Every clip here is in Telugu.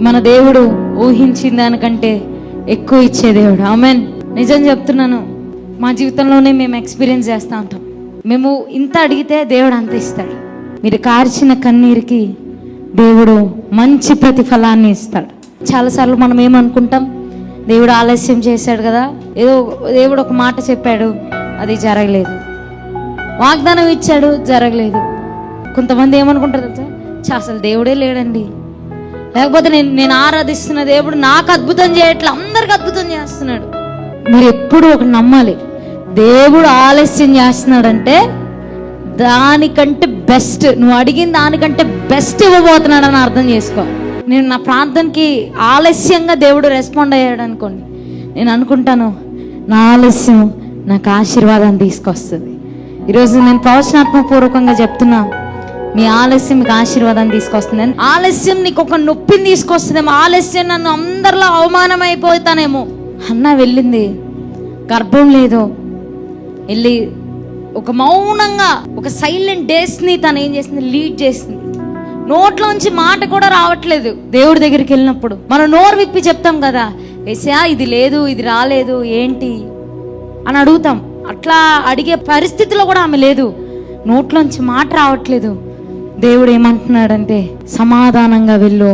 మన దేవుడు ఊహించిన దానికంటే ఎక్కువ ఇచ్చే దేవుడు. ఆమెన్ నిజం చెప్తున్నాను. మా జీవితంలోనే మేము ఎక్స్పీరియన్స్ చేస్తూ ఉంటాం. మేము ఇంత అడిగితే దేవుడు అంత ఇస్తాడు. మీరు కార్చిన కన్నీరుకి దేవుడు మంచి ప్రతిఫలాన్ని ఇస్తాడు. చాలాసార్లు మనం ఏమనుకుంటాం? దేవుడు ఆలస్యం చేశాడు కదా? ఏదో దేవుడు ఒక మాట చెప్పాడు అది జరగలేదు. వాగ్దానం ఇచ్చాడు జరగలేదు. కొంతమంది ఏమనుకుంటారు తెలుసా? అసలు దేవుడే లేడండి. లేకపోతే నేను నేను ఆరాధిస్తున్న దేవుడు నాకు అద్భుతం చేయట్లే అందరికి అద్భుతం చేస్తున్నాడు. మీరు ఎప్పుడు ఒక నమ్మాలి దేవుడు ఆలస్యం చేస్తున్నాడంటే దానికంటే బెస్ట్ నువ్వు అడిగిన దానికంటే బెస్ట్ ఇవ్వబోతున్నాడని అర్థం చేసుకో. నేను నా ప్రార్థనకి ఆలస్యంగా దేవుడు రెస్పాండ్ అయ్యాడు అనుకోండి నేను అనుకుంటాను నా ఆలస్యం నాకు ఆశీర్వాదాన్ని తీసుకొస్తుంది. ఈరోజు నేను ప్రవచనాత్మకపూర్వకంగా చెప్తున్నాను మీ ఆలస్యం మీకు ఆశీర్వాదాన్ని తీసుకొస్తుంది ఆలస్యం నీకు ఒక నొప్పిని తీసుకొస్తుందేమో. ఆలస్యం నన్ను అందరిలో అవమానం అయిపోతానేమో అన్న వెళ్ళింది. గర్భం లేదు. వెళ్ళి ఒక మౌనంగా ఒక సైలెంట్ డేస్ని తను ఏం చేసింది? లీడ్ చేసింది. నోట్లోంచి మాట కూడా రావట్లేదు దేవుడి దగ్గరికి వెళ్ళినప్పుడు. మనం నోరు విప్పి చెప్తాం కదా ఏసా ఇది లేదు ఇది రాలేదు ఏంటి? అని అడుగుతాం. అట్లా అడిగే పరిస్థితిలో కూడా ఆమె లేదు. నోట్లోంచి మాట రావట్లేదు. దేవుడు ఏమంటున్నాడంటే సమాధానంగా వెళ్ళు.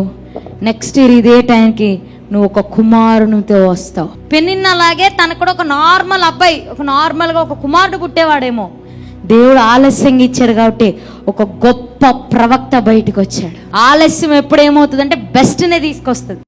నెక్స్ట్ ఇయర్ ఇదే టైంకి నువ్వు ఒక కుమారునితో వస్తావు. పెనిన్న అలాగే తనకు కూడా ఒక నార్మల్ అబ్బాయి ఒక నార్మల్గా ఒక కుమారుడు పుట్టేవాడేమో. దేవుడు ఆలస్యంగా ఇచ్చాడు కాబట్టి ఒక గొప్ప ప్రవక్త బయటకు వచ్చాడు ఆలస్యం ఎప్పుడు ఏమవుతుందంటే బెస్ట్నే తీసుకొస్తుంది.